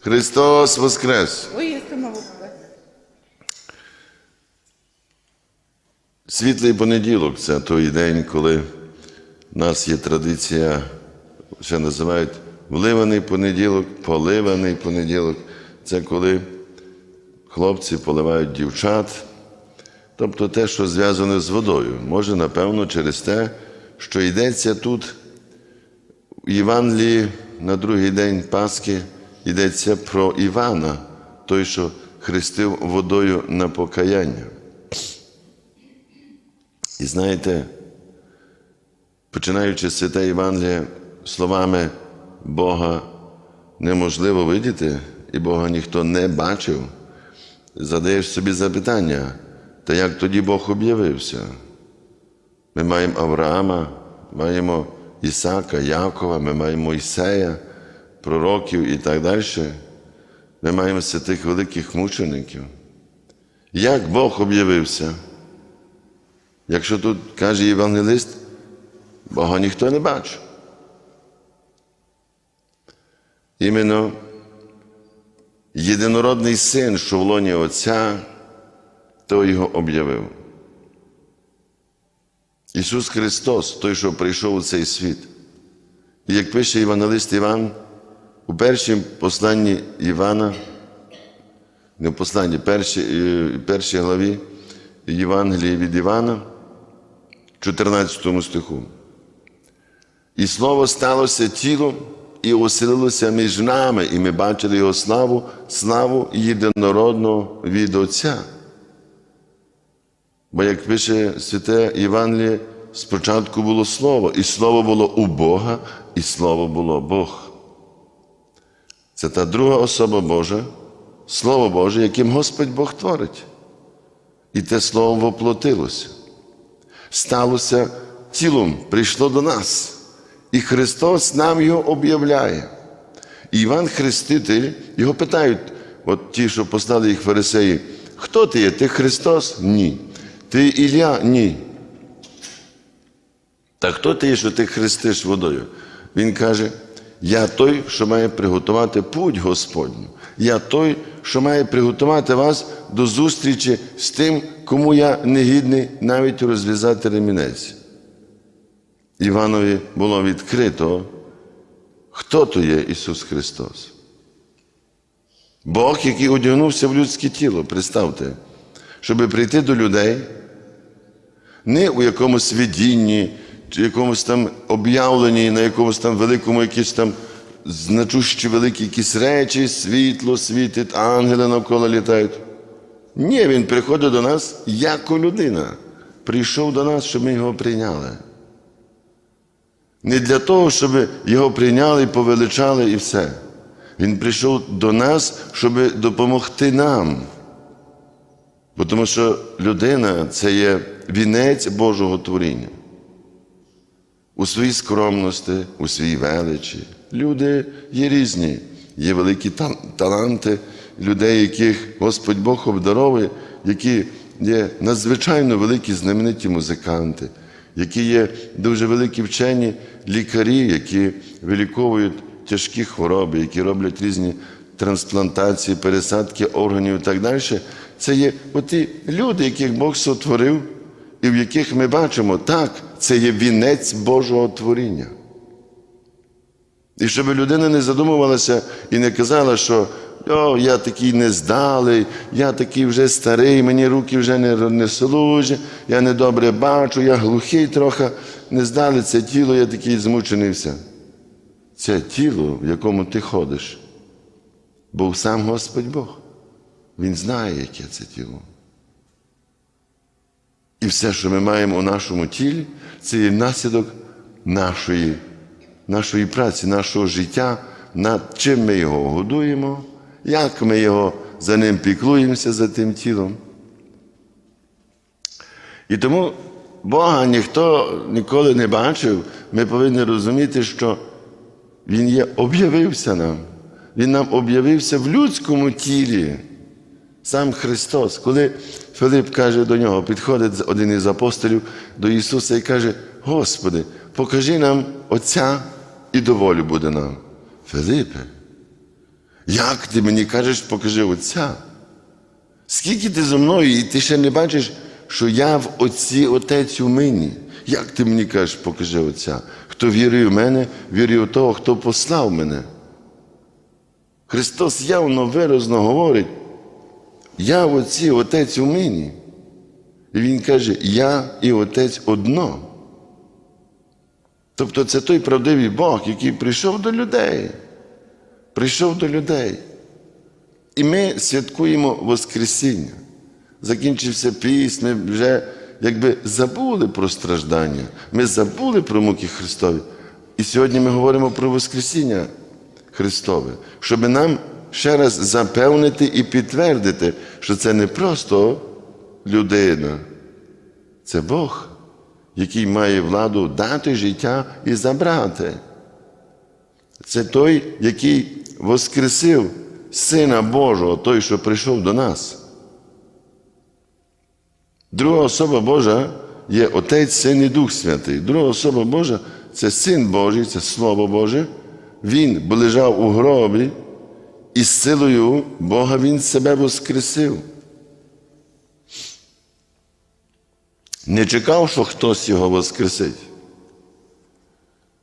Христос Воскрес! Світлий понеділок це той день, коли в нас є традиція, ще називають вливаний понеділок, поливаний понеділок. Це коли хлопці поливають дівчат, тобто те, що зв'язане з водою. Може, напевно, через те, що йдеться тут в Євангелії на другий день Пасхи йдеться про Івана, той, що хрестив водою на покаяння. І знаєте, починаючи святе Євангеліє словами Бога неможливо видіти, і Бога ніхто не бачив, задаєш собі запитання, та як тоді Бог об'явився? Ми маємо Авраама, маємо Ісака, Якова, ми маємо Ісея, пророків і так далі. Ми маємо святих великих мучеників. Як Бог об'явився? Якщо тут каже євангелист, Бога ніхто не бачив. Іменно єдинородний син, що в лоні Отця, той його об'явив. Ісус Христос, той, що прийшов у цей світ. І як пише євангелист Іван, у першому посланні Івана, не в посланні, першій, е, першій главі Євангелії від Івана, 14 стиху. І слово сталося тілом і оселилося між нами, і ми бачили його славу, славу єдинородного від Отця. Бо як пише святе Євангеліє, спочатку було Слово, і Слово було у Бога, і Слово було Бог. Це та друга особа Божа, Слово Боже, яким Господь Бог творить. І те слово воплотилося, сталося тілом, прийшло до нас. І Христос нам його об'являє. І Іван Хреститель, його питають, от ті, що послали їх фарисеї, хто ти є? Ти Христос? Ні. Ти Ілля? Ні. Та хто ти є, що ти хрестиш водою? Він каже: Я той, що має приготувати путь Господню. Я той, що має приготувати вас до зустрічі з тим, кому я не гідний навіть розв'язати ремінець. Іванові було відкрито, хто то є Ісус Христос. Бог, який одягнувся в людське тіло, представте, щоб прийти до людей, не у якомусь видінні, якомусь там об'явленні, на якомусь там великому якісь там значущі великі якісь речі, світло світить, ангели навколо літають. Ні, він приходить до нас як людина. Прийшов до нас, щоб ми його прийняли. Не для того, щоб його прийняли, повеличали і все. Він прийшов до нас, щоб допомогти нам. Бо Тому що людина це є вінець Божого творіння. У своїй скромності, у своїй величі. Люди є різні, є великі таланти людей, яких Господь Бог обдаровує, які є надзвичайно великі знамениті музиканти, які є дуже великі вчені лікарі, які виліковують тяжкі хвороби, які роблять різні трансплантації, пересадки органів і так далі. Це є оті люди, яких Бог сотворив, і в яких ми бачимо, так, це є вінець Божого творіння. І щоб людина не задумувалася і не казала, що о, я такий нездалий, я такий вже старий, мені руки вже не, не служать, я недобре бачу, я глухий трохи, нездалий це тіло, я такий змучений все. Це тіло, в якому ти ходиш, був сам Господь Бог. Він знає, яке це тіло. І все, що ми маємо у нашому тілі, це є наслідок нашої, нашої праці, нашого життя, над чим ми його годуємо, як ми його за ним піклуємося за тим тілом. І тому Бога ніхто ніколи не бачив, ми повинні розуміти, що Він є, об'явився нам. Він нам об'явився в людському тілі. Сам Христос, коли Филип каже до нього, підходить один із апостолів до Ісуса і каже: Господи, покажи нам Отця і доволі буде нам. Филипе, Як ти мені кажеш, покажи Отця? Скільки ти зо мною, і ти ще не бачиш, що я в Отці Отець у мені? Як ти мені кажеш, покажи Отця? Хто вірує в мене, вірує в того, хто послав мене. Христос явно виразно говорить, я в Отці, Отець у мені. І Він каже, я і Отець одно. Тобто це той правдивий Бог, який прийшов до людей. Прийшов до людей. І ми святкуємо Воскресіння. Закінчився піс, ми вже якби забули про страждання, ми забули про муки Христові. І сьогодні ми говоримо про Воскресіння Христове, щоб нам ще раз запевнити і підтвердити, що це не просто людина, це Бог, який має владу дати життя і забрати. Це той, який воскресив Сина Божого, той, що прийшов до нас. Друга особа Божа є Отець, Син і Дух Святий. Друга особа Божа це Син Божий, це Слово Боже. Він лежав у гробі, і силою Бога Він себе воскресив. Не чекав, що хтось його воскресить.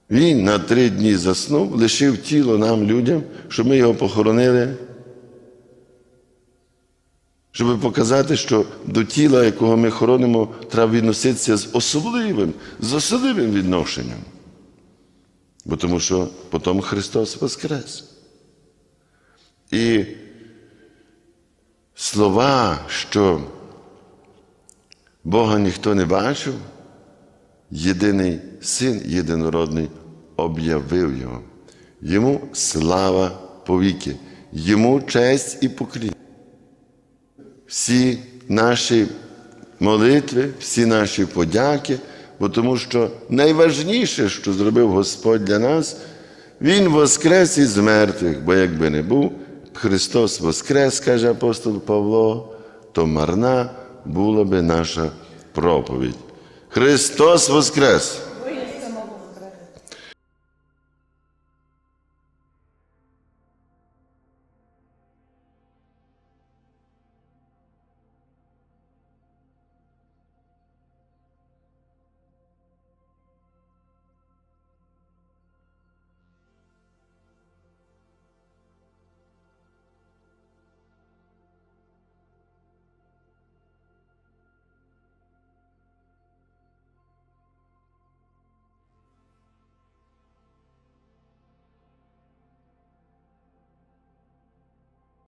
Він на три дні заснув, лишив тіло нам, людям, щоб ми його похоронили, щоб показати, що до тіла, якого ми хоронимо, треба відноситися з особливим, з особливим відношенням. Бо тому що потім Христос Воскрес. І слова, що Бога ніхто не бачив, єдиний син єдинородний об'явив його. Йому слава повіки, йому честь і поклін. Всі наші молитви, всі наші подяки, бо тому що найважніше, що зробив Господь для нас, Він воскрес із мертвих, бо якби не був, Христос воскрес, каже апостол Павло, то марна була би наша проповідь. Христос воскрес!